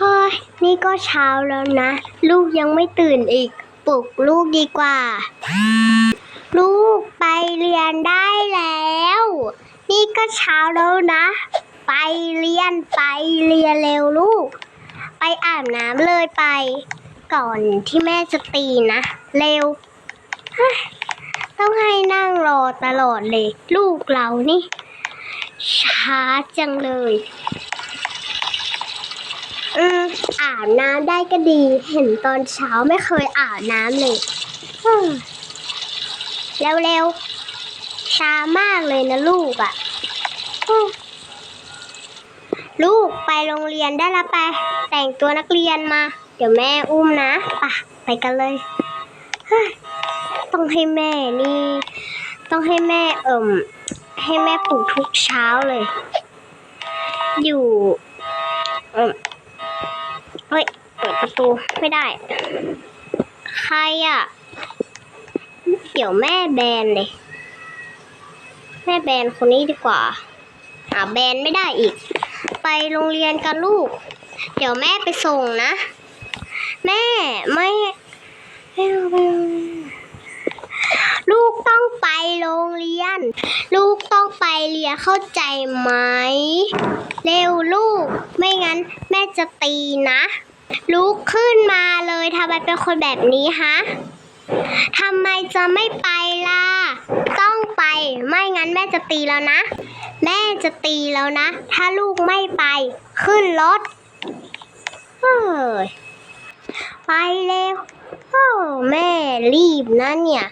ฮ้ยนี่ก็เช้าแล้วนะ ลูกยังไม่ตื่นอีก ปลุกลูกดีกว่า ลูกไปเรียนได้แล้ว นี่ก็เช้าแล้วนะ ไปเรียนไปเรียนเร็วลูก ไปอาบน้ำเลยไป ก่อนที่แม่จะตีนะ เร็ว ต้องให้นั่งรอตลอดเลย ลูกเรานี่ ช้าจังเลย อืมอาบน้ำได้ก็ดี เห็นตอนเช้าไม่เคยอาบน้ำเลยเร็วๆช้ามากเลยนะลูกอะ่ะ ลูกไปโรงเรียนได้แล้วไป แต่งตัวนักเรียนมา เดี๋ยวแม่อุ้มนะไปะไปกันเลยเฮ้ยต้องให้แม่นี่ ต้องให้แม่เอิ่ม ให้แม่ปลุกทุกเช้าเลย อยู่เอิ่ม เฮ้ย เปิดประ ตูไม่ได้ ใครอะ เดี๋ยวแม่แบนเลย แม่แบนคนนี้ดีกว่าอ่าแบนไม่ได้อีก ไปโรงเรียนกันลูก เดี๋ยวแม่ไปส่งนะ แม่ไม่ไม่ไปลูกต้องไปโรงเรียน ลูกต้องไปเรียนเข้าใจไหม เร็วลูก ไม่งั้นแม่จะตีนะ ลุกขึ้นมาเลยทำไมเป็นคนแบบนี้ฮะทำไมจะไม่ไปล่ะ ต้องไป ไม่งั้นแม่จะตีแล้วนะ แม่จะตีแล้วนะ ถ้าลูกไม่ไป ขึ้นรถเฮ้ยไปเร็วโอ้แม่รีบนะเนี่ย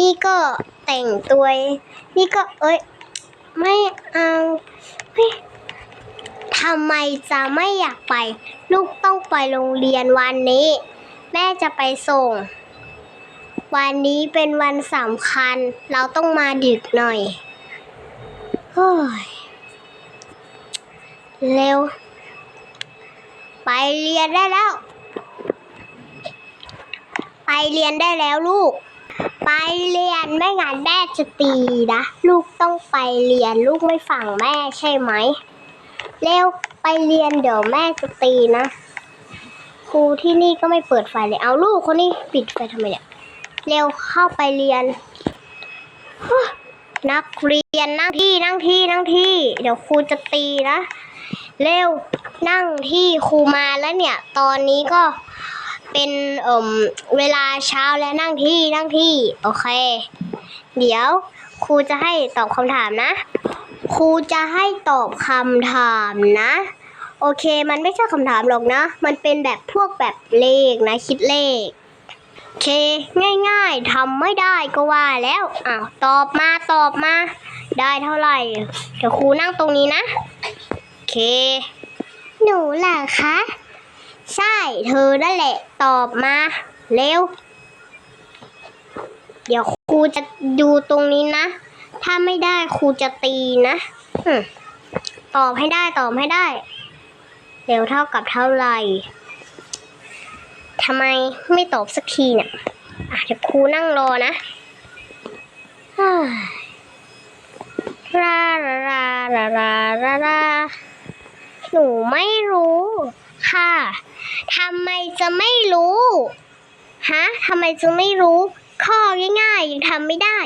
นี่ก็แต่งตัว นี่ก็เอ้ย ไม่เอาเฮ้ย ทำไมจะไม่อยากไป ลูกต้องไปโรงเรียนวันนี้ แม่จะไปส่ง วันนี้เป็นวันสำคัญ เราต้องมาดึกหน่อยเฮ้ยเร็ว ไปเรียนได้แล้ว ไปเรียนได้แล้วลูก ไปเรียนไม่งั้นแม่จะตีนะ ลูกต้องไปเรียนลูกไม่ฟังแม่ใช่ไหม เร็วไปเรียนเดี๋ยวแม่จะตีนะ ครูที่นี่ก็ไม่เปิดไฟเลย เอาลูกคนนี้ปิดไฟทำไมเนี่ย เร็วเข้าไปเรียน นักเรียนนั่งที่นั่งที่นั่งที่ เดี๋ยวครูจะตีนะ เร็วนั่งที่ครูมาแล้วเนี่ย ตอนนี้ก็เป็นเอ่มเวลาเช้าแล้วนั่งที่นั่งที่ โอเค เดี๋ยวครูจะให้ตอบคำถามนะ ครูจะให้ตอบคำถามนะ โอเคมันไม่ใช่คำถามหรอกนะ มันเป็นแบบพวกแบบเลขนะ คิดเลขโอเค ง่ายๆทำไม่ได้ก็ว่าแล้วอ้าวตอบมาตอบมา ได้เท่าไหร่ เดี๋ยวครูนั่งตรงนี้นะโอเค หนูเหรอคะ ใช่เธอนั่นแหละ ตอบมา เร็ว เดี๋ยวครูจะดูตรงนี้นะ ถ้าไม่ได้ครูจะตีนะอืมตอบให้ได้ตอบให้ได้เร็วเท่ากับเท่าไหร่ทำไมไม่ตอบสักทีเนี่ยอะเดี๋ยวครูนั่งรอนะฮ่าลาลาลาลาลาลาลาหนูไม่รู้ ค่ะทำไมจะไม่รู้ ฮะทำไมจะไม่รู้ ข้อง่ายๆยังทำไม่ได้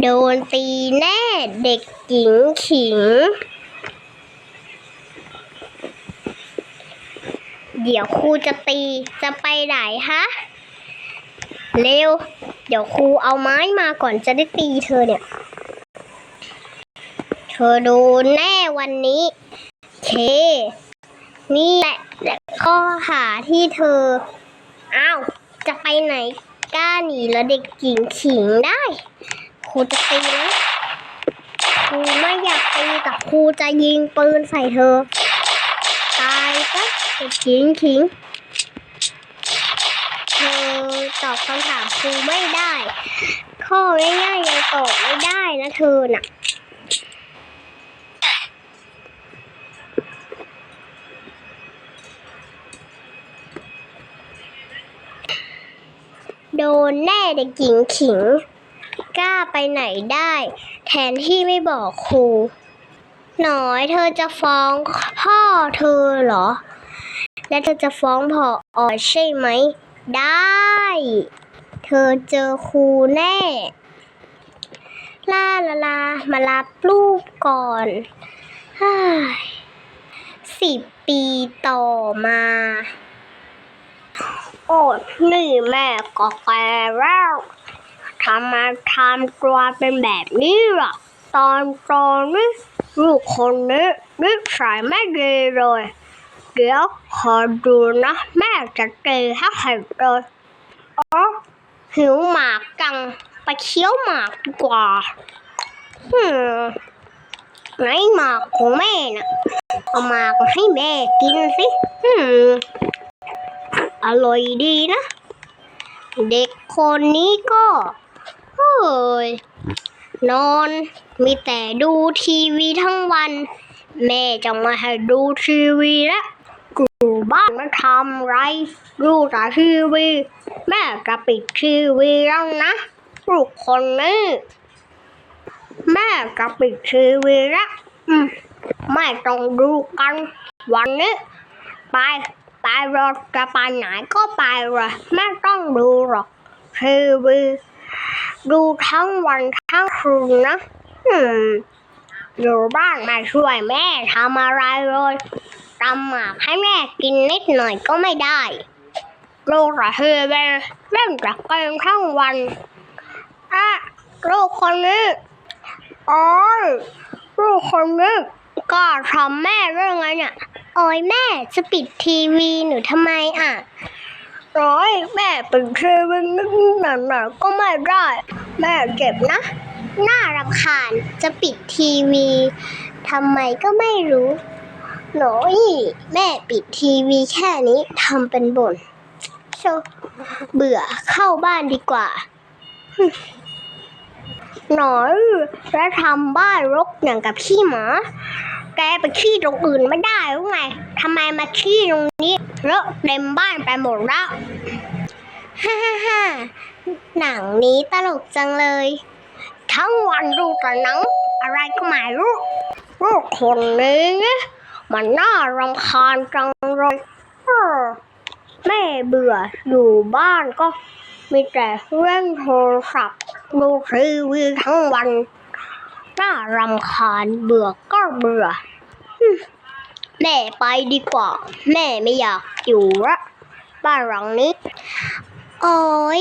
โดนตีแน่เด็กหญิงขิง เดี๋ยวครูจะตีจะไปไหนฮะ เร็ว เดี๋ยวครูเอาไม้มาก่อนจะได้ตีเธอเนี่ย เธอโดนแน่วันนี้ เค นี่แหละและข้อหาที่เธอ อ้าว จะไปไหน กล้าหนีแล้วเด็กหญิงขิงได้ครูจะตีนะครูไม่อยากตีแต่ครูจะยิงปืนใส่เธอ ตายซะเด็กหญิงขิง เธอตอบคำถามครูไม่ได้ ข้อง่ายๆยังตอบไม่ได้นะเธอน่ะ โดนแน่เด็กหญิงขิง กล้าไปไหนได้ แทนที่ไม่บอกครู หน่อยเธอจะฟ้องพ่อเธอเหรอ และเธอจะฟ้องพ่อออใช่ไหม ได้ เธอเจอครูแน่ลาลาลา มารับลูกก่อนสิบปีต่อมา โอ้นี่แม่ก็แก่แล้วทำไมาทำตัวเป็นแบบนี้ล่ะ ตอนตอนนี้ลูกคนนี้นิสัยไม่ดีเลย เดี๋ยวขอดูนะ แม่จะตีให้เห็นเลยอ๋อหิวหมากจัง ไปเคี้ยวหมากดีกว่าหืมไหนหมากของแม่น่ะเอาหมากให้แม่กินสิหืม อร่อยดีนะ เด็กคนนี้ก็เฮ้ยนอนมีแต่ดูทีวีทั้งวัน แม่จะมาให้ดูทีวีแล้วอยู่บ้านมาทำไรดูแต่ทีวี แม่จะปิดทีวีแล้วนะลูกคนนี้แม่จะปิดทีวีแล้วอืมไม่ต้องดูกันวันนี้ไป รถจะไปไหนก็ไปเลยไม่ต้องดูหรอกทีวีดูทั้งวันทั้งคืนนะอืมอยู่บ้านไม่ช่วยแม่ทำอะไรเลยตำหมากให้แม่กินนิดหน่อยก็ไม่ได้ดูแต่ทีวีเล่นแต่เกมทั้งวันอะลูกคนนี้อ้ยลูกคนนี้กล้าทำแม่ได้ไงเนี่ย โอ้ยแม่จะปิดทีวีหนูทำไมอะร้อยแม่ปิดทีวีนิดหน่อยๆก็ไม่ได้ แม่เจ็บนะ น่ารำคาญจะปิดทีวีทำไมก็ไม่รู้หน่อยแม่ปิดทีวีแค่นี้ทำเป็นบ่นโชเบื่อเข้าบ้านดีกว่า หน่อยแล้วทำบ้านรกอย่างกับขี้หมา แกไปขี้ตรงอื่นไม่ได้หรือไงทำไมมาขี้ตรงนี้เลอะเต็มบ้านไปหมดแล้ว ฮ่าฮ่าฮ่าหนังนี้ตลกจังเลย ทั้งวันดูแต่หนัง อะไรก็ไม่รู้ลูกคนนี้ มันน่ารำคาญจังเลยแม่เบื่ออยู่บ้านก็มีแต่เล่นโทรศัพท์ดูทีวีทั้งวัน น่ารำคาญเบื่อก็เบื่อ แม่ไปดีกว่า แม่ไม่อยากอยู่ละบ้านหลังนี้ โอ้ย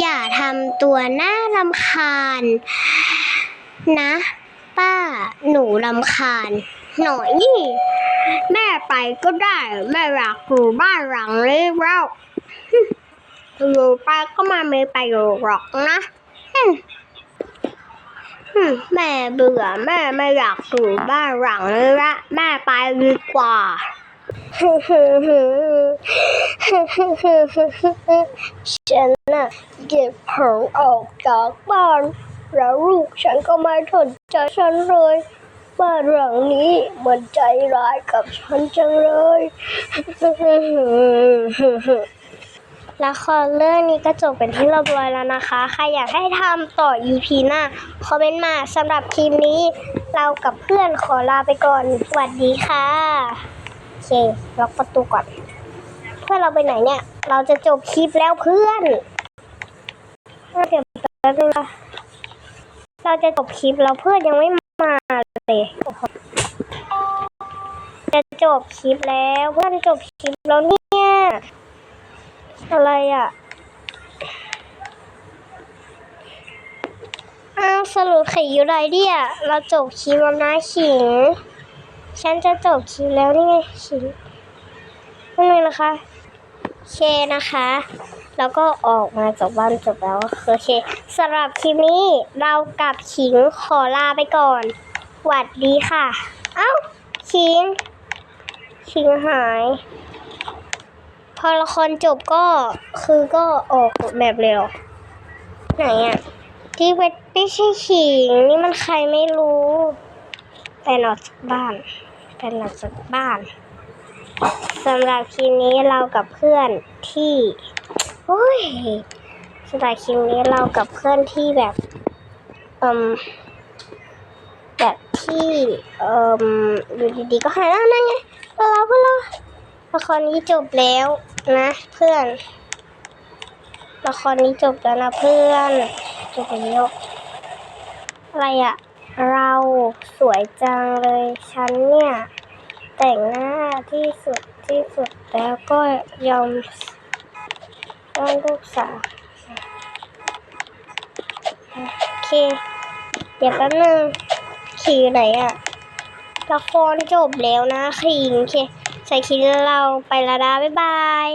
อย่าทำตัวน่ารำคาญ นะ ป้าหนูรำคาญ หน่อยนี่ แม่ไปก็ได้ แม่อยากอยู่บ้านหลังนี้แล้วอยู่ไปก็ไมาไม่ไปอยู่หรอกนะ แม่เบื่อแม่ไม่อยากอยู่บ้านหลังนี้ละแม่ไปดีกว่าฉันน่ะเก็บของออกจากบ้าน แล้วลูกฉันก็ไม่สนใจฉันเลยบ้านหลังนี้มันใจร้ายกับฉันจังเลย ละครเรื่องนี้ก็จบเป็นที่เรียบร้อยแล้วนะคะ ใครอยากให้ทำต่อ EP หน้า คอมเมนต์มาสำหรับคลิปนี้ เรากับเพื่อนขอลาไปก่อน สวัสดีค่ะโอเคล็อกประตูก่อน เพื่อนเราไปไหนเนี่ย เราจะจบคลิปแล้วเพื่อนเดี๋ยวแป๊บนึงนะเราจะจบคลิปแล้วเพื่อนยังไม่มาเลยจะจบคลิปแล้วเพื่อนจบคลิปแล้วเนี่ย อะไรอะอ้าวสรุปไข่อยู่ไรเดียเราจบคลิปแล้วนะขิง ฉันจะจบคลิปแล้วนี่ไงขิงนั่นเลยนะคะเคนะคะ แล้วก็ออกมาจากบ้านจบแล้วโอเคสำหรับคลิปนี้เรากับขิงขอลาไปก่อนหวัดดีค่ะ เอ้าขิงขิงหาย พอละครจบก็คือก็ออกแบบเร็วไหนอะที่เป็นไม่ใช่ขิงนี่มันใครไม่รู้เป็นออกจากบ้านเป็นออกจากบ้านสำหรับคลิปนี้เรากับเพื่อนที่โอ้ยสำหรับคลิปนี้เรากับเพื่อนที่แบบเอืมแบบที่เอ่มอยู่ดีๆก็หายแล้วนั่นไงเราเราเรา ละครนี้จบแล้วนะเพื่อน ละครนี้จบแล้วนะเพื่อน จบแล้วอะไรอะเราสวยจังเลยฉันเนี่ย แต่งหน้าที่สุดที่สุดแล้วก็ยอมต้อนลูกสาวโอเค เดี๋ยวแป๊บนึงขี่อยู่ไหนอะละครจบแล้วนะขิงโอเค ใส่คิดเราไปและนะบ๊ายบาย